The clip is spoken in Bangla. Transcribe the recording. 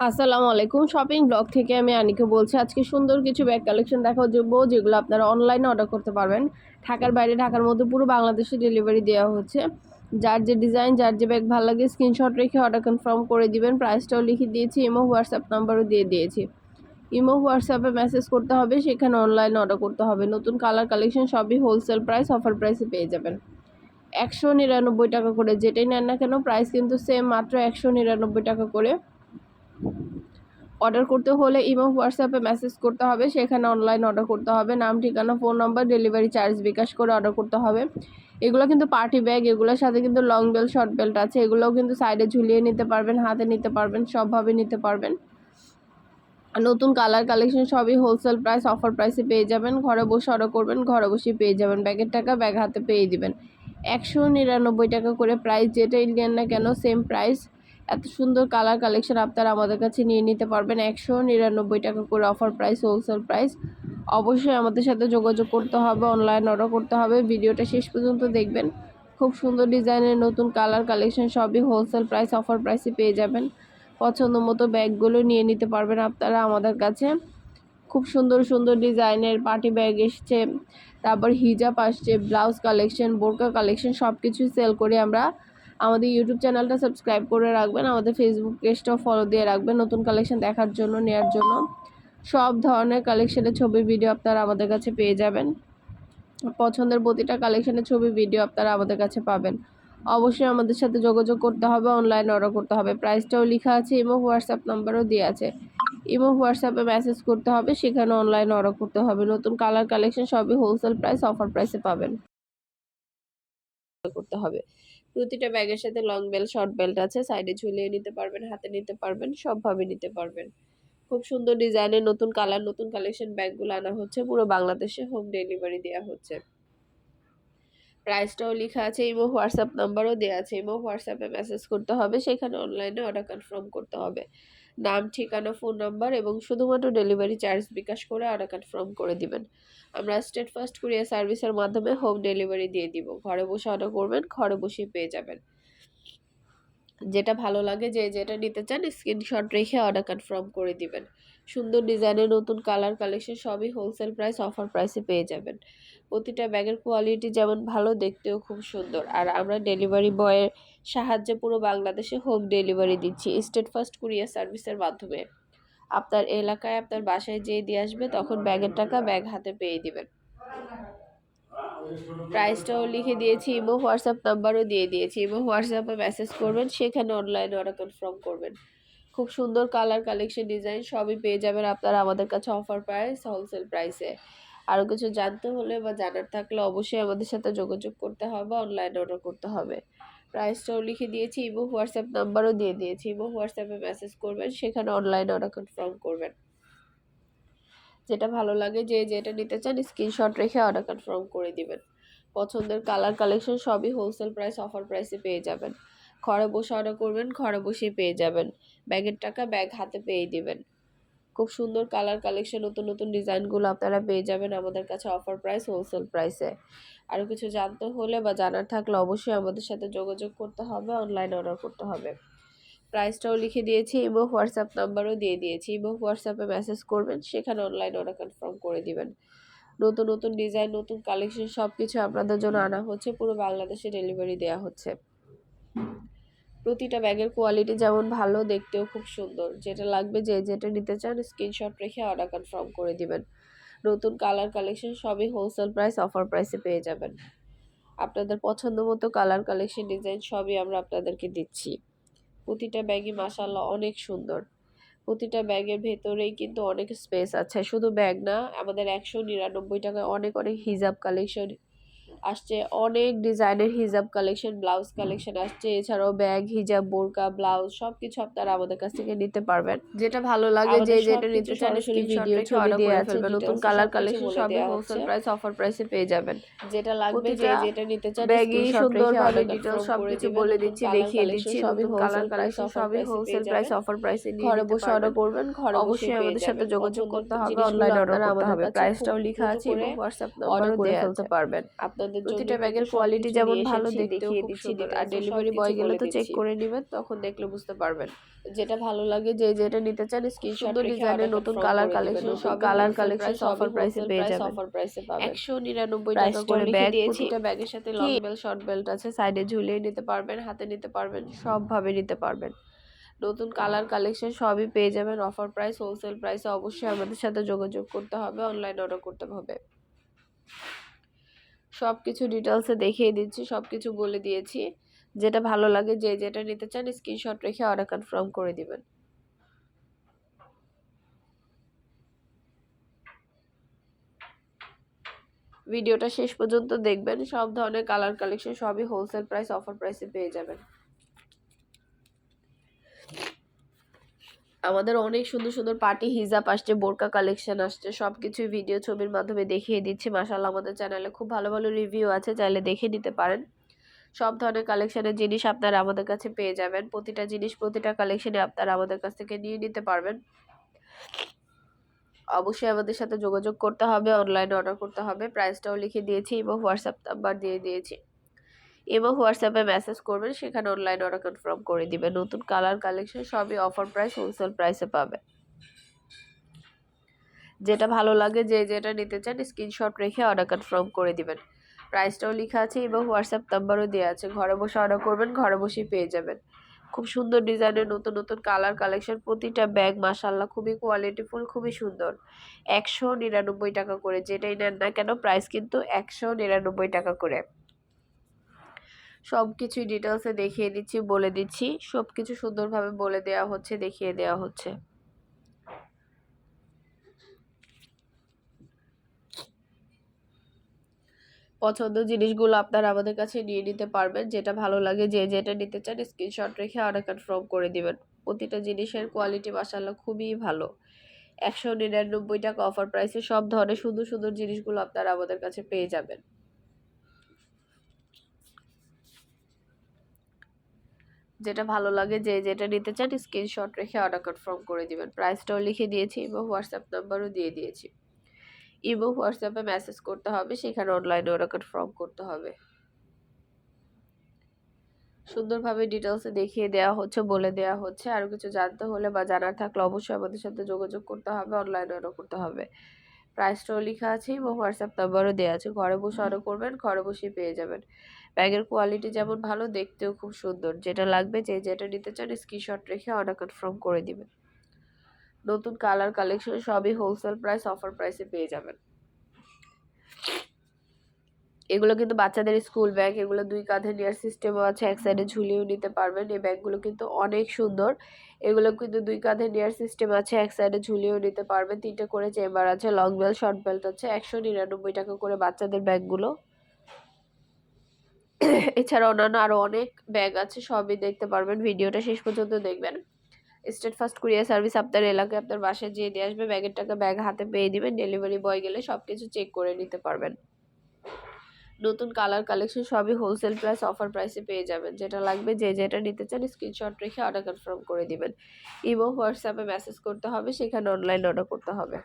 আসসালামু আলাইকুম। শপিং ব্লগ থেকে আমি আনিকে বলছি, আজকে সুন্দর কিছু ব্যাগ কালেকশন দেখা যাব যেগুলো আপনারা অনলাইনে অর্ডার করতে পারবেন। ঢাকার বাইরে, ঢাকার মধ্যে পুরো বাংলাদেশে ডেলিভারি দেওয়া হচ্ছে। যার যে ডিজাইন যার যে ব্যাগ ভালো লাগে স্ক্রিনশট রেখে অর্ডার কনফার্ম করে দিবেন। প্রাইসটাও লিখে দিয়েছি ইমো হোয়াটসঅ্যাপ নাম্বারও দিয়ে দিয়েছি। ইমো হোয়াটসঅ্যাপে মেসেজ করতে হবে, সেখানে অনলাইনে অর্ডার করতে হবে। নতুন কালার কালেকশন সবই হোলসেল প্রাইস অফার প্রাইসে পেয়ে যাবেন। একশো নিরানব্বই টাকা করে যেটাই নেন না কেন প্রাইস কিন্তু সেম মাত্র একশো নিরানব্বই টাকা করে। অর্ডার করতে হলে ইমো, হোয়াটসঅ্যাপে মেসেজ করতে হবে, সেখানে অনলাইন অর্ডার করতে হবে। নাম, ঠিকানা phone number delivery charge bKash করে অর্ডার করতে হবে। এগুলো কিন্তু পার্টি ব্যাগ এগুলোর সাথে কিন্তু লং বেল্ট শর্ট বেল্ট আছে। এগুলোও কিন্তু সাইডে ঝুলিয়ে নিতে পারবেন, হাতে নিতে পারবেন, সবভাবে নিতে পারবেন। নতুন কালার কালেকশন সবই হোলসেল প্রাইস অফার প্রাইসে পেয়ে যাবেন। ঘরে বসে অর্ডার করবেন, ঘরে বসেই পেয়ে যাবেন। ব্যাগের টাকা ব্যাগ হাতে পেয়ে দিবেন। একশো নিরানব্বই টাকা করে প্রাইস যেটা ইন্ডিয়ান না কেন সেম প্রাইস এত সুন্দর কালার কালেকশন আপনারা আমাদের কাছে নিয়ে নিতে পারবেন। একশো নিরানব্বই টাকা করে অফার প্রাইস হোলসেল প্রাইস অবশ্যই আমাদের সাথে যোগাযোগ করতে হবে অনলাইন অর্ডার করতে হবে। ভিডিওটা শেষ পর্যন্ত দেখবেন। খুব সুন্দর ডিজাইনের নতুন কালার কালেকশন সবই হোলসেল প্রাইস অফার প্রাইসে পেয়ে যাবেন। পছন্দ মতো ব্যাগগুলো নিয়ে নিতে পারবেন আপনারা আমাদের কাছে। খুব সুন্দর সুন্দর ডিজাইনের পার্টি ব্যাগ এসছে। তারপর হিজাব আসছে ব্লাউজ কালেকশন বোরকা কালেকশন সব কিছুই সেল করে আমরা আমাদের ইউটিউব চ্যানেলটা সাবস্ক্রাইব করে রাখবেন, আমাদের ফেসবুক পেজটাও ফলো দিয়ে রাখবেন, নতুন কালেকশন দেখার জন্য নেওয়ার জন্য। সব ধরনের কালেকশনের ছবি ভিডিও আপনারা আমাদের কাছে পেয়ে যাবেন। পছন্দের প্রতিটা কালেকশনের ছবি ভিডিও আপনারা আমাদের কাছে পাবেন। অবশ্যই আমাদের সাথে যোগাযোগ করতে হবে অনলাইন অর্ডার করতে হবে। প্রাইসটাও লেখা আছে ইমো হোয়াটসঅ্যাপ নাম্বারও দেওয়া আছে। ইমো হোয়াটসঅ্যাপে মেসেজ করতে হবে, সেখানে অনলাইন অর্ডার করতে হবে। নতুন কালার কালেকশন সবই হোলসেল প্রাইস অফার প্রাইসে পাবেন। করতে হবে। প্রতিটা ব্যাগের সাথে লং বেল্ট শর্ট বেল্ট আছে। সাইডে ঝুলিয়ে নিতে পারবেন, হাতে নিতে পারবেন, সবভাবে নিতে পারবেন। খুব সুন্দর ডিজাইনের নতুন কালার নতুন কালেকশন ব্যাগগুলো আনা হচ্ছে। পুরো বাংলাদেশে হোম ডেলিভারি দেওয়া হচ্ছে। প্রাইসটাও লেখা আছে ইমো হোয়াটসঅ্যাপ নাম্বারও দেওয়া আছে। ইমো হোয়াটসঅ্যাপে মেসেজ করতে হবে, সেখানে অনলাইনে অর্ডার কনফার্ম করতে হবে। নাম, ঠিকানা ফোন নাম্বার এবং শুধুমাত্র ডেলিভারি চার্জ বিকাশ করে অর্ডার ফর্ম করে দিবেন। আমরা স্টেট ফার্স্ট কুরিয়ার সার্ভিসের মাধ্যমে হোম ডেলিভারি দিয়ে দিব। ঘরে বসে অর্ডার করবেন, ঘরে বসে পেয়ে যাবেন। যেটা ভালো লাগে যে যেটা নিতে চান স্ক্রিনশট রেখে অর্ডার কনফার্ম করে দিবেন। সুন্দর ডিজাইনের নতুন কালার কালেকশন সবই হোলসেল প্রাইস অফার প্রাইসে পেয়ে যাবেন। প্রতিটা ব্যাগের কোয়ালিটি যেমন ভালো, দেখতেও খুব সুন্দর। আর আমরা ডেলিভারি বয়ের সাহায্যে পুরো বাংলাদেশে হোম ডেলিভারি দিচ্ছি স্টেট ফার্স্ট কুরিয়ার সার্ভিসের মাধ্যমে। আপনার এলাকায় আপনার বাসায় যেয়ে দিয়ে আসবে, তখন ব্যাগের টাকা ব্যাগ হাতে পেয়ে দিবেন। প্রাইসটাও লিখে দিয়েছি ইমো হোয়াটসঅ্যাপ নাম্বারও দিয়ে দিয়েছি। ইমো হোয়াটসঅ্যাপে মেসেজ করবেন, সেখানে অনলাইনে অর্ডার কনফার্ম করবেন। খুব সুন্দর কালার কালেকশন ডিজাইন সবই পেয়ে যাবেন আপনারা আমাদের কাছে অফার প্রাইস হোলসেল প্রাইসে আরও কিছু জানতে হলে বা জানার থাকলে অবশ্যই আমাদের সাথে যোগাযোগ করতে হবে অনলাইন অর্ডার করতে হবে। প্রাইসটাও লিখে দিয়েছি, ইমো, হোয়াটসঅ্যাপ নাম্বারও দিয়ে দিয়েছি। ইমো, হোয়াটসঅ্যাপে মেসেজ করবেন, সেখানে অনলাইন অর্ডার কনফার্ম করবেন। যেটা ভালো লাগে, যে যেটা নিতে চান স্ক্রিনশট রেখে অর্ডার কনফার্ম করে দিবেন। পছন্দের কালার কালেকশন সবই হোলসেল প্রাইস অফার প্রাইসে পেয়ে যাবেন। ঘরে বসে অর্ডার করবেন, ঘরে বসেই পেয়ে যাবেন। ব্যাগের টাকা ব্যাগ হাতে পেয়ে দিবেন। খুব সুন্দর কালার কালেকশন নতুন নতুন ডিজাইনগুলো আপনারা পেয়ে যাবেন আমাদের কাছে অফার প্রাইস হোলসেল প্রাইসে আরও কিছু জানতে হলে বা জানার থাকলে অবশ্যই আমাদের সাথে যোগাযোগ করতে হবে অনলাইন অর্ডার করতে হবে। প্রাইসটাও লিখে দিয়েছি এবং হোয়াটসঅ্যাপ নাম্বারও দিয়ে দিয়েছি। এবং হোয়াটসঅ্যাপে মেসেজ করবেন, সেখানে অনলাইন অর্ডার কনফার্ম করে দিবেন। নতুন নতুন ডিজাইন নতুন কালেকশন সব কিছু আপনাদের জন্য আনা হচ্ছে, পুরো বাংলাদেশে ডেলিভারি দেওয়া হচ্ছে। প্রতিটা ব্যাগের কোয়ালিটি যেমন ভালো, দেখতেও খুব সুন্দর। যেটা লাগবে যে যেটা নিতে চান স্ক্রিনশট রেখে অর্ডার কনফার্ম করে দিবেন। নতুন কালার কালেকশন সবই হোলসেল প্রাইস অফার প্রাইসে পেয়ে যাবেন। আপনাদের পছন্দ মতো কালার কালেকশন ডিজাইন সবই আমরা আপনাদেরকে দিচ্ছি। প্রতিটা ব্যাগই মাসাল্লাহ অনেক সুন্দর। প্রতিটা ব্যাগের ভেতরেই কিন্তু অনেক স্পেস আছে। শুধু ব্যাগ না, আমাদের একশো নিরানব্বই টাকায় অনেক অনেক হিজাব কালেকশন আসছে অনেক ডিজাইনের হিজাব কালেকশন ব্লাউজ কালেকশন আসছে এছাড়াও ব্যাগ হিজাব বোরকা ব্লাউজ সবকিছু আপনারা আমাদের কাছ থেকে নিতে পারবেন। যেটা ভালো লাগে যে যেটা নিতে চান ভিডিও ছবি দিয়ে আছে নতুন কালার কালেকশন সবই হোলসেল প্রাইস অফার প্রাইসে পেয়ে যাবেন। যেটা লাগবে যে যেটা নিতে চান ব্যাগই সুন্দর ভাবে ডিটেইলস সবকিছু বলে দিচ্ছি দেখিয়ে দিচ্ছি সবই কালার কালেকশন সবই হোলসেল প্রাইস অফার প্রাইসে নিয়ে ঘরে বসে অর্ডার করবেন ঘরে অবশ্যই আমাদের সাথে যোগাযোগ করতে হবে অনলাইন অর্ডার করতে হবে। প্রাইসটাও লেখা আছে এবং হোয়াটসঅ্যাপ নাম্বারও দিয়ে ফেলতে পারবেন। আপনার আপনাদের প্রতিটা ব্যাগের কোয়ালিটি যেমন ভালো দেখতেও খুব সুন্দর আর ডেলিভারি বয় গেলে তো চেক করে নেবেন তখন দেখলে বুঝতে পারবেন। যেটা ভালো লাগে যে যেটা নিতে চান স্ক্রিনশট ডিজাইনের নতুন কালার কালেকশন সব কালার কালেকশন অফার প্রাইসে পেয়ে যাবেন অফার প্রাইসে পাবেন। একশো নিরানব্বই টাকা করে ব্যাগ দিয়েছি। প্রতিটা ব্যাগের সাথে লং বেল শর্ট বেল্ট আছে সাইডে ঝুলিয়ে নিতে পারবেন হাতে নিতে পারবেন সব ভাবে নিতে পারবেন। নতুন কালার কালেকশন সবই পেয়ে যাবেন অফার প্রাইস হোলসেল প্রাইসে অবশ্যই আমাদের সাথে যোগাযোগ করতে হবে অনলাইন অর্ডার করতে হবে। সব কিছু ডিটেলসে দেখিয়ে দিচ্ছি সব কিছু বলে দিয়েছি। যেটা ভালো লাগে, যে যেটা নিতে চান স্ক্রিনশট রেখে অর্ডার কনফার্ম করে দিবেন। ভিডিওটা শেষ পর্যন্ত দেখবেন। সব ধরনের কালার কালেকশন সবই হোলসেল প্রাইস অফার প্রাইসে পেয়ে যাবেন। আমাদের অনেক সুন্দর সুন্দর পার্টি, হিজাব আসছে, বোরকা কালেকশন আসছে সব কিছুই ভিডিও ছবির মাধ্যমে দেখিয়ে দিচ্ছি। মাসাল্লাহ আমাদের চ্যানেলে খুব ভালো ভালো রিভিউ আছে, চাইলে দেখে নিতে পারেন। সব ধরনের কালেকশনের জিনিস আপনারা আমাদের কাছে পেয়ে যাবেন। প্রতিটা জিনিস, প্রতিটা কালেকশনে আপনারা আমাদের কাছ থেকে নিয়ে নিতে পারবেন। অবশ্যই আমাদের সাথে যোগাযোগ করতে হবে অনলাইনে অর্ডার করতে হবে। প্রাইসটাও লিখে দিয়েছি এবং হোয়াটসঅ্যাপ নাম্বার দিয়ে দিয়েছি। এবং হোয়াটসঅ্যাপে মেসেজ করবেন, সেখানে অনলাইন অর্ডার কনফার্ম করে দিবেন। নতুন কালার কালেকশন সবই অফার প্রাইস হোলসেল প্রাইসে পাবে। যেটা ভালো লাগে, যে যেটা নিতে চান স্ক্রিনশট রেখে অর্ডার কনফার্ম করে দিবেন। প্রাইসটাও লেখা আছে এবং হোয়াটসঅ্যাপ নাম্বারও দেওয়া আছে। ঘরে বসে অর্ডার করবেন, ঘরে বসেই পেয়ে যাবেন। খুব সুন্দর ডিজাইনের নতুন নতুন কালার কালেকশন প্রতিটা ব্যাগ মাসাল্লাহ খুবই কোয়ালিটিফুল খুবই সুন্দর। একশো নিরানব্বই টাকা করে, যেটাই নেন না কেন প্রাইস কিন্তু একশো নিরানব্বই টাকা করে। সব কিছুই ডিটেলসে দেখিয়ে দিচ্ছি, বলে দিচ্ছি। সব কিছু সুন্দরভাবে বলে দেওয়া হচ্ছে, দেখিয়ে দেওয়া হচ্ছে। পছন্দ জিনিসগুলো আপনারা আমাদের কাছে নিয়ে নিতে পারবেন। যেটা ভালো লাগে, যে যেটা নিতে চান স্ক্রিনশট রেখে অর্ডার কনফার্ম করে দিবেন। প্রতিটা জিনিসের কোয়ালিটি মাসাল্লাহ খুবই ভালো। একশো নিরানব্বই টাকা অফার প্রাইসে সব ধরনের সুন্দর সুন্দর জিনিসগুলো আপনারা আমাদের কাছে পেয়ে যাবেন। যেটা ভালো লাগে যে যেটা নিতে চান স্ক্রিনশট রেখে অর্ডার কনফার্ম করে দিবেন। প্রাইসটাও লিখে দিয়েছি এবং হোয়াটসঅ্যাপ নাম্বারও দিয়ে দিয়েছি। ইমো হোয়াটসঅ্যাপে মেসেজ করতে হবে, সেখানে অনলাইনে অর্ডার কনফার্ম করতে হবে। সুন্দরভাবে ডিটেলসে দেখিয়ে দেওয়া হচ্ছে, বলে দেওয়া হচ্ছে। আরও কিছু জানতে হলে বা জানার থাকলে অবশ্যই আমাদের সাথে যোগাযোগ করতে হবে অনলাইনে অর্ডার করতে হবে। প্রাইসটাও লেখা আছে এবং হোয়াটসঅ্যাপ নাম্বারও দেওয়া আছে। ঘরে বসে অর্ডার করবেন ঘরে বসেই পেয়ে যাবেন। ব্যাগের কোয়ালিটি যেমন ভালো দেখতেও খুব সুন্দর। যেটা লাগবে যে যেটা নিতে চান স্ক্রিনশট রেখে অর্ডার কনফার্ম করে দিবেন। নতুন কালার কালেকশন সবই হোলসেল প্রাইস অফার প্রাইসে পেয়ে যাবেন। এগুলো কিন্তু বাচ্চাদের স্কুল ব্যাগ, এগুলো দুই কাঁধে নেওয়ার সিস্টেমও আছে, এক সাইডে ঝুলিয়েও নিতে পারবেন। এই ব্যাগগুলো কিন্তু অনেক সুন্দর। এগুলো কিন্তু দুই কাঁধে নেওয়ার সিস্টেম আছে, এক সাইডে ঝুলিয়েও নিতে পারবেন। তিনটে করে চেম্বার আছে লং বেল্ট শর্ট বেল্ট আছে, একশো নিরানব্বই টাকা করে বাচ্চাদের ব্যাগগুলো। এছাড়া অন্যান্য আরও অনেক ব্যাগ আছে, সবই দেখতে পারবেন। ভিডিওটা শেষ পর্যন্ত দেখবেন। স্টেট ফার্স্ট কুরিয়ার সার্ভিস আপনার এলাকায় আপনার বাসায় যেয়ে দিয়ে আসবে, ব্যাগের টাকা ব্যাগ হাতে পেয়ে দিবেন। ডেলিভারি বয় গেলে সব কিছু চেক করে নিতে পারবেন। নতুন কালার কালেকশন সবই হোলসেল প্রাইস অফার প্রাইসে পেয়ে যাবেন। যেটা লাগবে, যে যেটা নিতে চান স্ক্রিনশট রেখে অর্ডার কনফার্ম করে দিবেন। ইমো হোয়াটসঅ্যাপে মেসেজ করতে হবে, সেখানে অনলাইন অর্ডার করতে হবে।